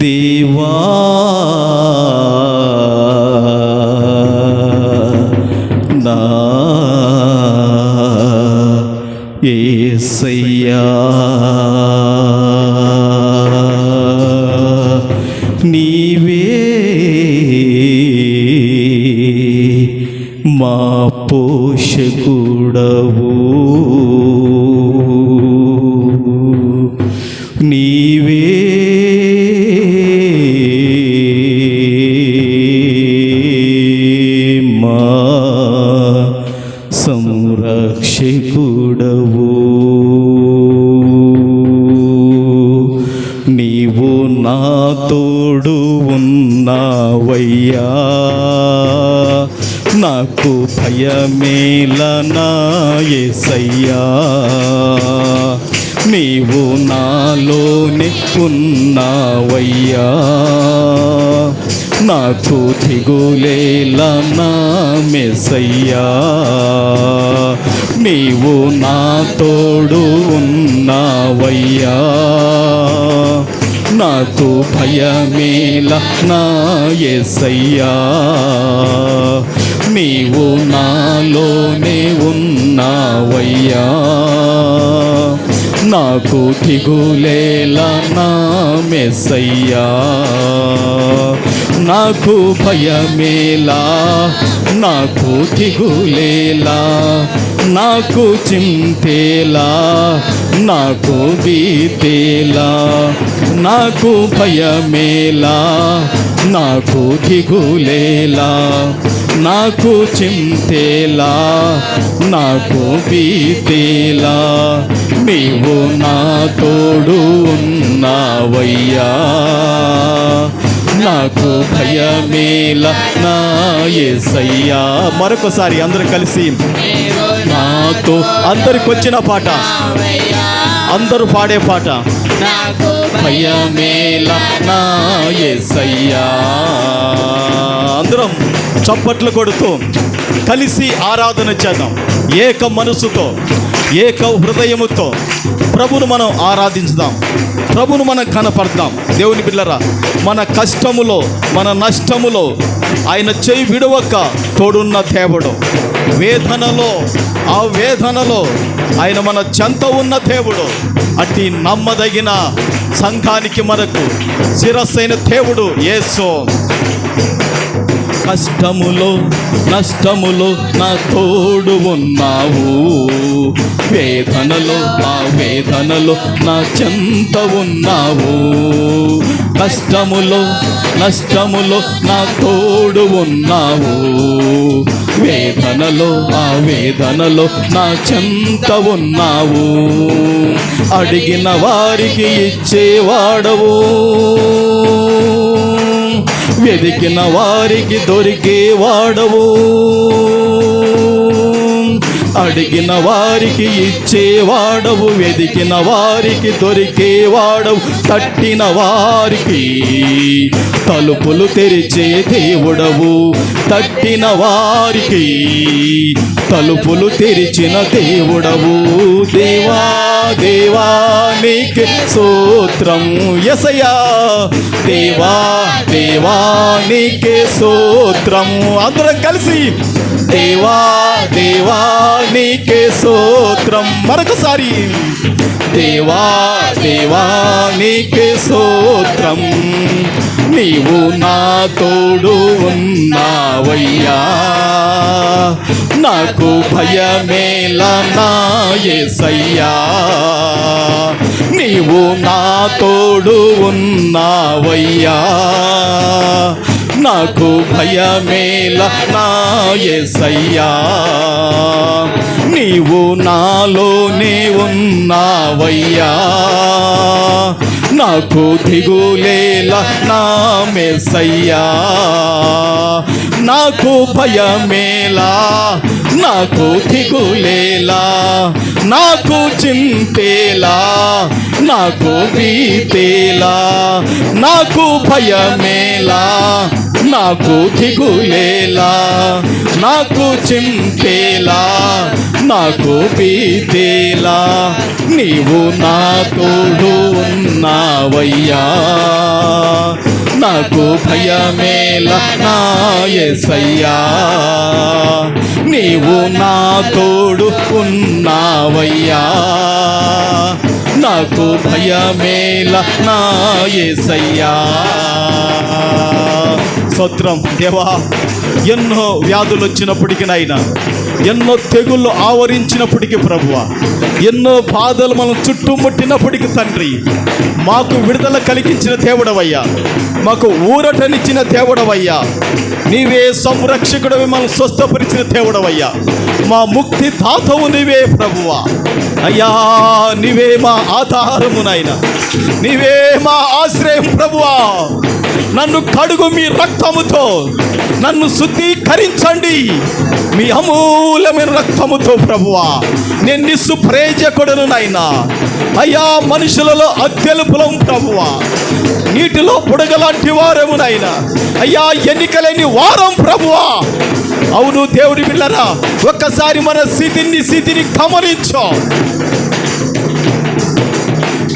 దేవా నా ఏసయ్యా నీవే మా పోషకుడవు నీవే మా సంరక్షకు నాకు భయమేలనా ఎసయ్యా నీవు నాలోనే ఉన్నావయ్యా నాకు దిగులేలనా మెసయ్యా నీవు నా తోడు ఉన్నావయ్యా. నాకు భయమేల నా ఎసయ్యా అయ్యా నాకు దిగులేలా నా మెస్సయ్యా నాకు భయమేలా నాకు దిగులేలా నాకు చింతేలా నాకు బీతేలా నాకు భయమేలా నాకు దిగులేలా నాకు చింతేలా నాకు బీతేలా నీవు నా తోడు ఉన్నావయ్యా. నాకు భయమేల నా ఏసయ్యా. మరొకసారి అందరూ కలిసి నాతో అందరికి వచ్చిన పాట. అందరూ పాడే పాట. నాకు భయమేల నా యేసయ్యా అందరం చప్పట్లు కొడుతూ కలిసి ఆరాధన చేద్దాం. ఏక మనసుతో ఏక హృదయముతో ప్రభును మనం ఆరాధించుదాం. ప్రభును మనం కనపడదాం దేవుని పిల్లరా మన కష్టములో మన నష్టములో ఆయన చేయి విడవక తోడున్న దేవుడు. వేదనలో ఆ వేదనలో ఆయన మన చెంత ఉన్న దేవుడు. అట్టి నమ్మదగిన సంఘానికి మనకు శిరస్సైన దేవుడు ఏసో కష్టములో నష్టములో నా తోడు ఉన్నావు. వేదనలో ఆ వేదనలో నా చెంత ఉన్నావు. కష్టములో నష్టములో నా తోడు ఉన్నావు. వేదనలో ఆ వేదనలో నా చెంత ఉన్నావు. అడిగిన వారికి ఇచ్చేవాడవు వెదికిన వారికి దొరికేవాడవు అడిగిన వారికి ఇచ్చేవాడవు వెదికిన వారికి దొరికేవాడవు తట్టిన వారికి తలుపులు తెరిచే దేవుడవు తట్టిన వారికి తలుపులు తెరిచిన దేవుడవు. దేవా దేవా నీకే సూత్రం ఎసయా దేవా దేవా నీకే సూత్రం అందరం కలిసి దేవా దేవా నీకే సోత్రం మరొకసారి. దేవా దేవా నీకే సోత్రం నీవు నా తోడు ఉన్నావయ్యా. నాకు భయమేలా నా యేసయ్యా. నీవు నా తోడు ఉన్నావయ్యా. నాకు భయమేల నా యేసయ్యా నీవు నాలోనే ఉన్నావయ్యా. నాకు దిగులేల నా మెసయ్యా నాకు భయమేలా నాకు దిగులేలా నాకు చింతేలా నాకు బీతేలా నాకు భయమేలా నాకు దిగులేలా నాకు చింతేలా నాకు పీతేలా నీవు నా తోడు ఉన్నావయ్యా. నాకు భయమేలా నా ఎసయ్యా. నీవు నా తోడు ఉన్నావయ్యా. నాకు భయమేల నా యేసయ్యా స్తోత్రం దేవా ఎన్నో వ్యాధులు వచ్చినప్పటికీ నాయన ఎన్నో తెగుళ్ళు ఆవరించినప్పటికీ ప్రభువ ఎన్నో బాధలు మనం చుట్టుముట్టినప్పటికీ తండ్రి మాకు విడుదల కలిగించిన దేవుడవయ్యా మాకు ఊరటనిచ్చిన దేవుడవయ్యా నీవే సంరక్షకుడు మనం స్వస్థపరిచిన దేవుడవయ్యా మా ముక్తి తాతవు నీవే ప్రభువా. అయ్యా నీవే మా ఆధారము నాయన నీవే మా ఆశ్రయం ప్రభువా. నన్ను కడుగు మీ రక్తముతో. నన్ను శుద్ధీకరించండి. మీ అమూల్యమైన రక్తముతో ప్రభువా. నేను నిస్సు ప్రేజకుడును నాయనా. అయ్యా మనుషులలో అత్యల్పులం ప్రభువా. నీటిలో బుడగలాంటి వారము నాయనా. అయ్యా ఎన్నికలేని వారం ప్రభువా. అవును దేవుడి పిల్లరా ఒక్కసారి మన స్థితిని స్థితిని గమనించు.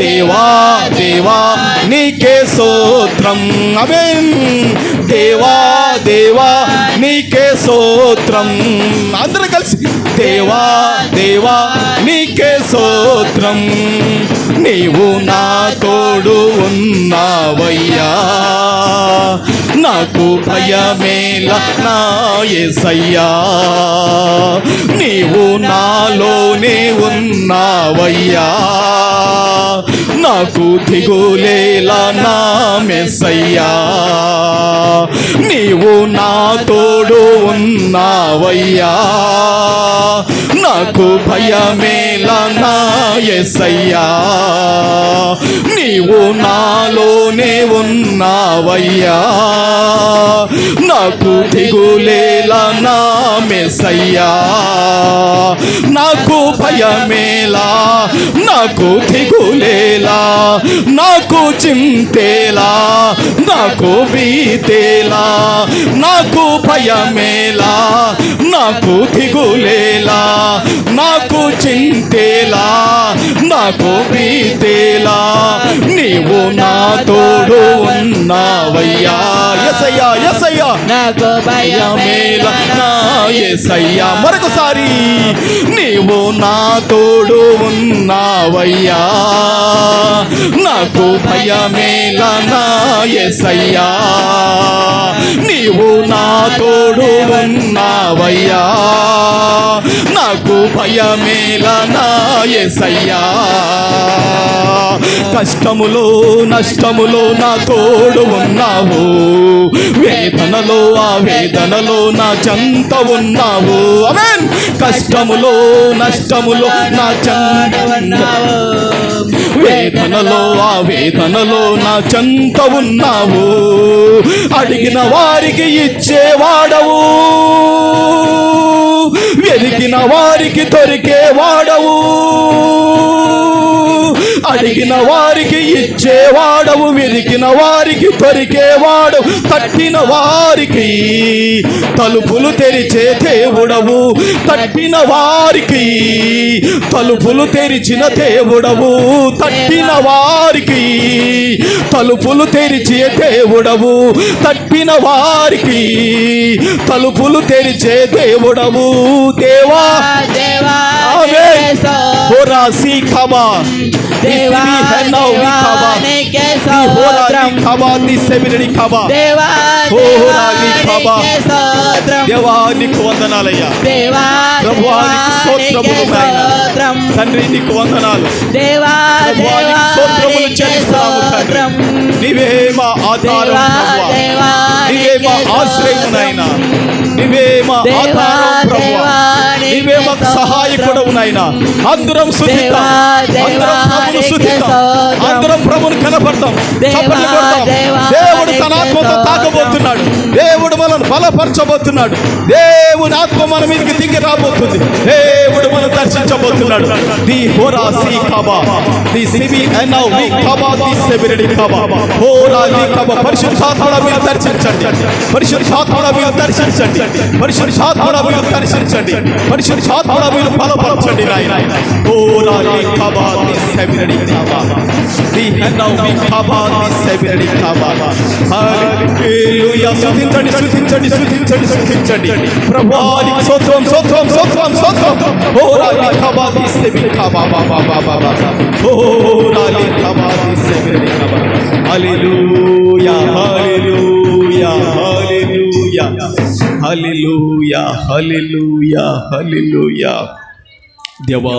దేవా దేవా నీకే సోత్రం ఆమేన్ దేవా దేవా నీకే సోత్రం అందరూ కలిసి దేవా దేవా నీకే సోత్రం నీవు నా తోడు ఉన్నావయ్యా. నాకు భయమేల నా యేసయ్యా నీవు నాలోనే ఉన్నావయ్యా. నాకు దిగులేలా నా మెస్సయ్యా నీవు నా తోడు ఉన్నావయ్యా. నాకు భయమేలా నా ఎసయ్యా నీవు నాలోనే ఉన్నావయ్యా. నాకు దిగులేలా నా మెసయ్యా నాకు భయమేలా నాకు దిగులేలా నాకు చింతేలా నాకు బీతేలా నాకు భయమేలా నాకు దిగులేలా నాకు చింతేలా నాకు బీతేలా నీవు నా తోడు ఉన్నావయ్యా ఎసయ్యా ఎసయ్యా. నాకు భయమేల. భయమేల నా యేసయ్యా మరొకసారి నీవు నా తోడు ఉన్నావయ్యా. నాకు భయమేల నా యేసయ్యా నీవు నా తోడు ఉన్నావయ్యా. నాకు భయమేల నా యేసయ్యా కష్టములో నష్టములో నా తోడు ఉన్నావు. వేదనలో ఆ వేదనలో నా చెంత ఉన్నావు. అమెన్ కష్టములో నష్టములో నా చెంత ఉన్నావు. వేదనలో ఆ వేదనలో నా చెంత ఉన్నావు. అడిగిన వారికి ఇచ్చేవాడవు. వెలిగిన వారికి దొరికేవాడవు. అడిగిన వారికి ఇచ్చేవాడవు వెలిగిన వారికి దొరికేవాడు తట్టిన వారికి తలుపులు తెరిచే దేవుడవు. తట్టిన వారికి తలుపులు తెరిచిన దేవుడవు. తట్టిన వారికి తలుపులు తెరిచే దేవుడవు. తట్టిన వారికి తలుపులు తెరిచే దేవుడవు. దేవా దేవా ఆమె హోరా సి ఖబా దేవా హెన్నౌ వి ఖబా దేవానికి హోరా స్తోత్రం ని ఖబా ని సెబిరడి ఖబా దేవా ఓ రాగి ప్రభా. దేవానికి స్తోత్రం దేవా నీకు వందనాలయ్యా దేవా ప్రభువా, నీకు స్తోత్రములు దేవానికి నాయనా. స్తోత్రం తండ్రి నీకు వందనాలు దేవా ప్రభువా, నీకు స్తోత్రములు దేవానికి చెల్లిస్తున్నాము తండ్రి స్తోత్రం నీవే మా ఆధారం దేవా ప్రభువా దేవానికి నీవే మా ఆశ్రయం నాయనా నీవే మా దేవా, ఆధారం ప్రభువా దేవానికి నీవే మాకు సహాయకుడు నాయనా అందరం శుద్ధిద్దాం దేవా, అందరం ప్రభును స్తోత్రం. అందరం ప్రభుని కనపడతాం. దేవుడు తన ఆత్మతో. తాకబోతున్నాడు బలపరచబోతున్నాడు. దేవుని ఆత్మ మన మీదకి దిగి రాబోతుంది. దేవుడు మనం దర్శించబోతున్నాడు. ది హోరా సి కబా ది సిబి ఎనౌ వి కబా ది సెబిరిడి కబా. హోరా ది కబా పరిశుద్ధాత్మల మీరు దర్శించండి. పరిశుద్ధాత్మల మీరు దర్శించండి. పరిశుద్ధాత్మల మీరు దర్శించండి. పరిశుద్ధాత్మల మీరు బలపరచండి నాయన. హోరా ది కబా ది సెబిరిడి కబా. ది ఎనౌ వి కబా ది సెబిరిడి కబా. హల్లెలూయా. స్తుతించండి స్తుతించండి స్తుతించండి స్తుతించండి ప్రభువానికి స్తోత్రం స్తోత్రం స్తోత్రం స్తోత్రం. హోరా ది కబా ది సెబి కబా బాబా బాబా బాబా ఓ రాలి హోరా ది కబా కబా హల్లెలూయా హల్లెలూయా హల్లెలూయా. హల్లెలూయా హల్లెలూయా హల్లెలూయా. దేవా